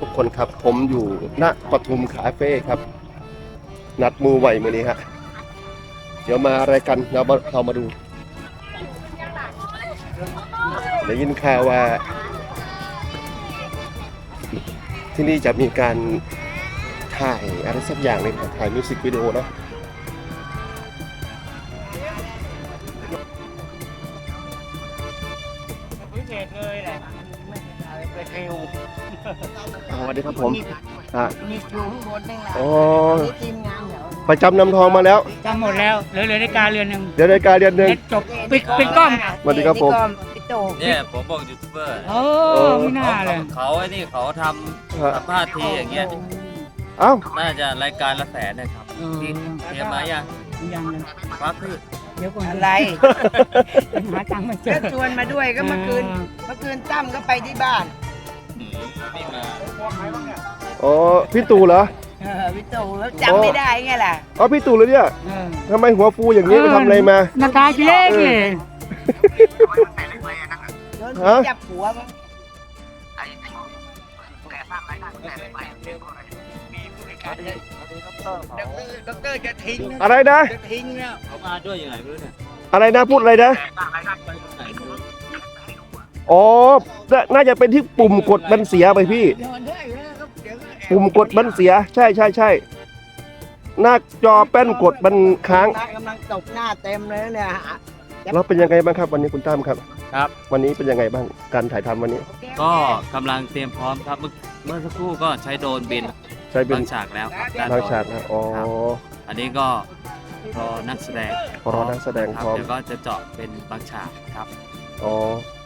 ทุกคนครับ ผมอยู่ณปทุมคาเฟ่ครับ นัดมูไหวมือนี้ฮะเดี๋ยวมาอะไรกันเรามาเรามาดู ได้ยินข่าวว่า ที่นี่จะมีการถ่ายอะไรสักอย่างเลยถ่ายมิวสิกวิดีโอเนาะ สวัสดีครับผมอะมีครูข้างบนนึงล่ะอ๋อนี่ทีมงานเดี๋ยวประจำนำทองมาแล้ว จำหมดแล้วเหลือเหลือในการเรือนหนึ่งเดี๋ยวในการเรียนหนึ่ง เน็ตจบปิดปิดกล้องสวัสดีครับผม พี่โตเนี่ยผมบอกยูทูบเบอร์โอ้ไม่น่าเลย เขาไอ้นี่เขาทำสัมภาษณ์ทีอย่างเงี้ยเอ้าน่าจะรายการละแสนนะครับเออที่เตรียมมายังยังเลยฟ้าพืชเดี๋ยวก่อนอะไรหาตังค์ไมาเจก็อชวนมาด้วยก็เมื่อคืนเมื่อคืนตั้มก็ไปที่บ้านอืม นี่มาอ๋อพี่ตู่เหรอเออพี่โตแล้วจำไม่ได้ไงล่ะอ๋อพี่ตู่เลยเนี่ยเออทำไมหัวฟูอย่างนี้ไปทำอะไรมาหน้าตาขี้เล็กเลยโดนฮะจับหัวมั้งด็อกเตอร์ด็อกเตอร์จะทิ้งอะไรนะจะทิ้งแล้วเขามาด้วยยังไงไม่รู้เนี่ยอะไรนะพูดอะไรนะ อ๋อน่าน่าจะเป็นที่ปุ่มกดมันเสียไปพี่โดนได้แล้วก็เดี๋ยวก็แอบปุ่มกดมันเสีย ใช่ใช่ใช่หน้าจอแป้นกดมันค้าง กำลังตบหน้าเต็มเลยเนี่ย แล้วเป็นยังไงบ้างครับ วันนี้คุณตั้มครับ ครับ วันนี้เป็นยังไงบ้างการถ่ายทำวันนี้ ก็กำลังเตรียมพร้อมครับเมื่อเมื่อสักครู่ก็ใช้โดรนบินใช้เป็นบางฉากแล้วครับด้านทางบนฉากนะอ๋ออันนี้ก็รอนักแสดงรอนักแสดงครัพร้อมเดี๋ยวก็จะเจาะเป็นบางฉากครับ อ๋ออ่า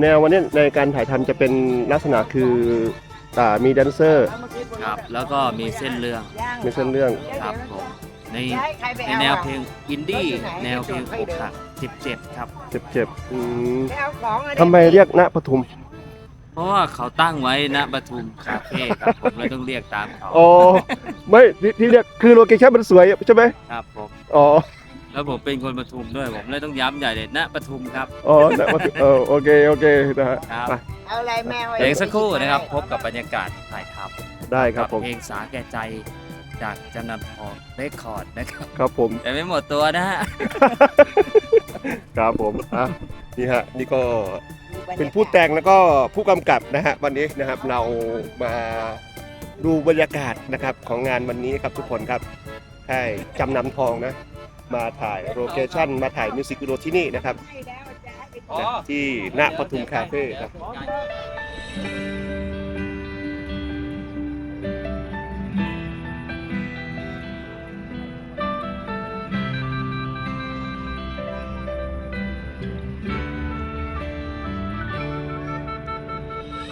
แนววันนี้ในการถ่ายทำจะเป็นลักษณะคืออ่ามีแดนเซอร์ ครับ แล้วก็มีเส้นเรื่องมีเส้นเรื่อง ครับผมในให้ใครไปในเอาแนวอะเพลงอินดี้แนวเพลงอกหัก17 ครับ เจ็บๆอืมไปเอาของอะทำไมเรียกณปทุม เพราะว่าเขาตั้งไว้ณปทุมคาเฟ่ครับผมเลยต้องเรียกตามเขาอ๋อ ไม่ที่ที่เรียกคือโลเคชั่นมันสวยใช่ไหมครับผม อ๋อ แล้วผมเป็นคนปทุมด้วยผมเลยต้องย้ำใหญ่เลยณปทุมครับ อ๋อณปทุมเออโอเค โอเคนะฮะครับ ไปเอาอะไรแมวเดี๋ยวอีกสักครู่นะครับพบกับบรรยากาศถ่ายทำได้ครับกัผม เพลงสาแก่ใจจากจำนำทองเรคคอร์ดนะครับ ครับผม แต่ไม่หมดตัวนะฮะ ครับผมอะนี่ฮะ นี่ก็เป็นผู้แต่งแล้วก็ผู้กำกับนะฮะ วันนี้นะครับ เรามาดูบรรยากาศนะครับของงานวันนี้ครับทุกคนครับใช่จำนำทองนะ มาถ่ายโลเคชั่นมาถ่ายมิวสิกวิดีโอที่นี่นะครับนะที่ณปทุมคาเฟ่ครับ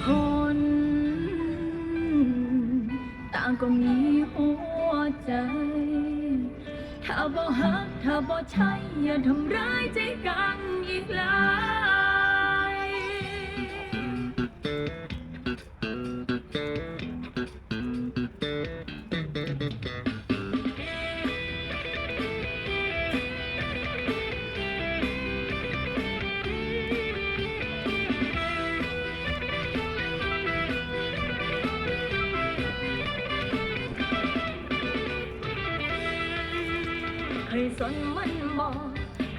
คนต่างก็มีหัวใจ ถ้าบ่ฮักถ้าบ่ใช่อย่าทำร้ายใจกันอีกแล้ว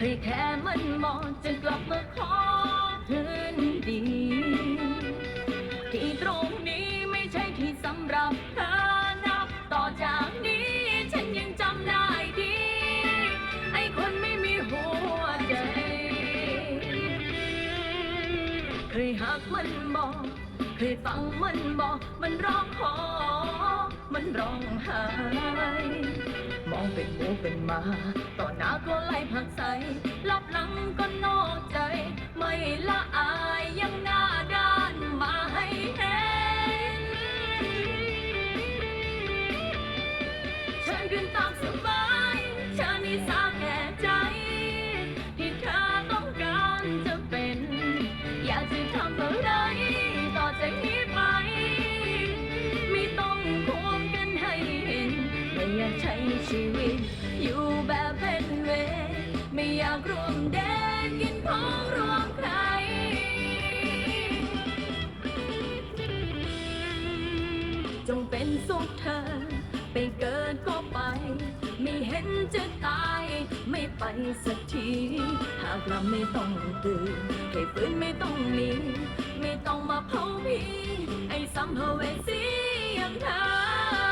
เคยแค่มันมองจนกลับมาขอคืนดี ที่ตรงนี้ไม่ใช่ที่สำหรับเธอนับต่อจากนี้ ฉันยังจำได้ดี ไอ้คนไม่มีหัวใจ เคยหักมันบอกเคยฟังมันบอก มันร้องขอ มันร้องไห้ องเป็นหมูเป็นหมาต่อหน้าก็ไล่ผักใสลับหลังก็นอกใจ ไม่ละอายยังหน้า ใช้ชีวิต อยู่แบบเพนเว ไม่อยากร่วมเดนกินของรวมใคร จงเป็นสุขเธอ ไปเกิดก็ไป ไม่เห็นจะตาย ไม่ไปสักที หากเราไม่ต้องตื่นให้ฟื้นไม่ต้องมีไม่ต้องมาเผาพีไอ้สัมภเวสีอยังเธอ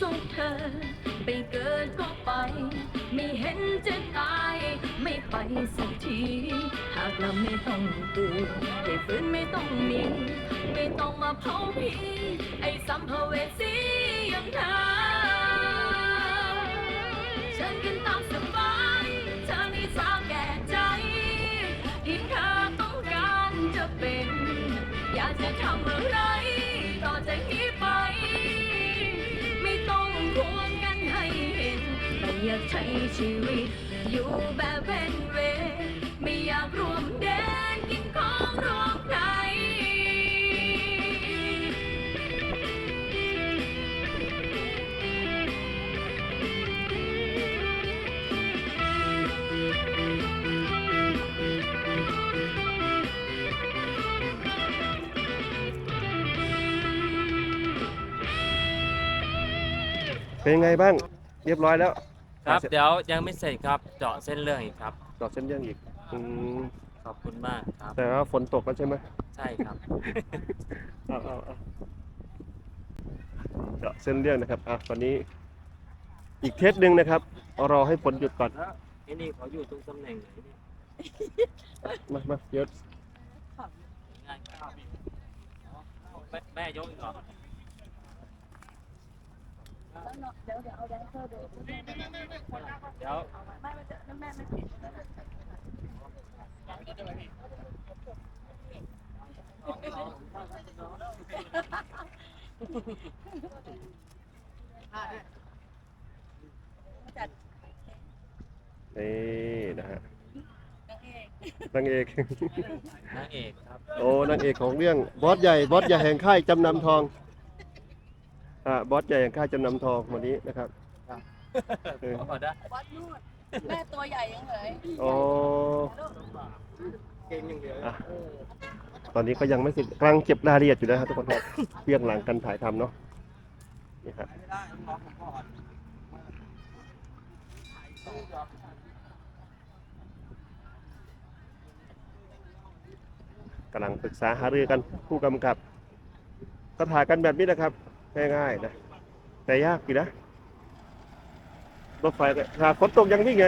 สุขเธอ ไปเกิดก็ไป ไม่เห็นจะตาย ไม่ไปสักที หากเราไม่ต้องตื่นให้ฟื้นไม่ต้องมี ไม่ต้องมาเผาผีไอ้สัมภเวสีอย่างเธอฉันกินตา อยากใช้ชีวิต อยู่แบบเป็นเวไม่อยากรวมเดนกินของรวมใครเป็นยังไงบ้าง เรียบร้อยแล้ว ครับ เดี๋ยวยังไม่เสร็จครับ เจาะเส้นเรื่องอีกครับดอกเส้นเรื่องอีกอืมขอบคุณมากครับ แต่ว่าฝนตกแล้วใช่ไหมใช่ครับ เอาเอาเอาเจาะเส้นเรื่องนะครับอะตอนนี้ อีกเทสหนึ่งนะครับรอให้ฝนหยุดก่อนไอ้นี่เขาอยู่ตรงตำแหน่งไหนเนี่ยมามาเดี๋ยว ง่ายครับแม่แม่ยกอีกเหรอ เดี๋ยวเดี๋ยวเอาแดนเซอร์ดูเดี๋ยวไม่ไมันจะแม่ไม่นี่นะฮะนางเอกนางเอกครับโอ้นางเอกของเรื่องบอสใหญ่บอสใหญ่แห่งค่ายจำนำทอง อ่าบอสใหญ่แห่งค่ายจำนำทองวันนี้นะครับเออเขาบอกได้วัดนู่นแม่ตัวใหญ่ยังเลยอ๋ออะตอนนี้ก็ยังไม่เสร็จกำลังเก็บรายละเอียดอยู่นะครับทุกคนครับเบื้องหลังการถ่ายทำเนาะนี่ครับกำลังปรึกษาหารือกันผู้กำกับ ก็ถ่ายกันแบบนี้นะครับ ง่ายๆนะ แต่ยากอยู่นะ รถไฟเนี่ยถ้าฝนตกยังวิ่งไง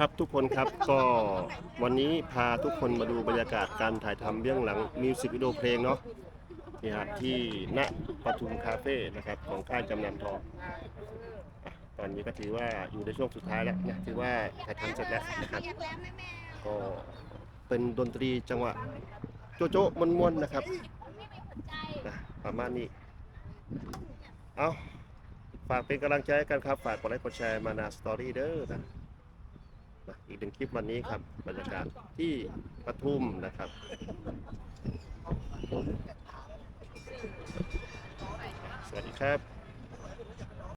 ครับทุกคนครับก็วันนี้พาทุกคนมาดูบรรยากาศการถ่ายทำเบื้องหลังมิวสิกวิดีโอเพลงเนาะ นี่ฮะที่ณปทุมคาเฟ่นะครับของค่ายจำนำทองตอนนี้ก็ถือว่าอยู่ในช่วงสุดท้ายแล้วนะถือว่าถ่ายทำเสร็จแล้วนะครับก็เป็นดนตรีจังหวะโจโจ้มวนๆนะครับนะประมาณนี้เอาฝากเป็นกำลังใจกันครับ ฝากกดไลค์กดแชร์มานาสตอรี่เด้อนะนะอีกหนึ่งคลิปวันนี้ครับบรรยากาศที่ปทุมนะครับ สวัสดีครับ